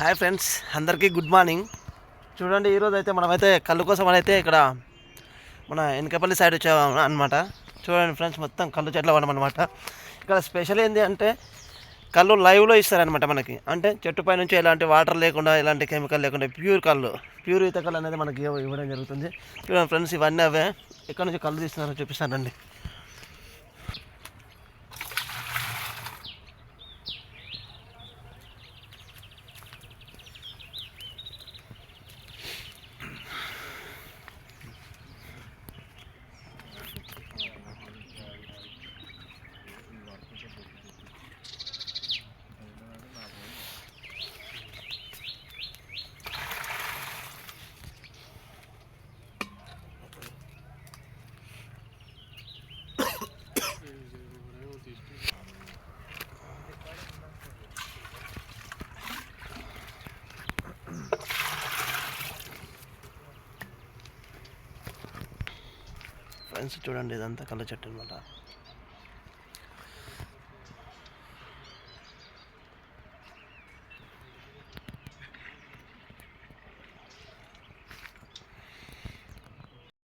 Hi friends అందరికీ good morning. చూడండి ఈరోజు అయితే మనమైతే కళ్ళు కోసం అయితే ఇక్కడ మన వెనకపల్లి సైడ్ వచ్చాము అనమాట చూడండి ఫ్రెండ్స్ మొత్తం కళ్ళు చెట్ల అనమాట ఇక్కడ స్పెషల్ ఏంటి అంటే కళ్ళు లైవ్లో ఇస్తారనమాట మనకి. అంటే చెట్టు పై నుంచి ఎలాంటి వాటర్ లేకుండా ఎలాంటి కెమికల్ లేకుండా ప్యూర్ కళ్ళు ప్యూర్ ఈత కళ్ళు అనేది మనకి ఇవ్వడం జరుగుతుంది. చూడండి ఫ్రెండ్స్ ఇవన్నీ అవే. ఎక్కడ నుంచి కళ్ళు తీస్తున్నారో చూపిస్తానండి. ఫ్రెండ్స్ చూడండి ఇదంతా కళ్ళ చెట్టు అనమాట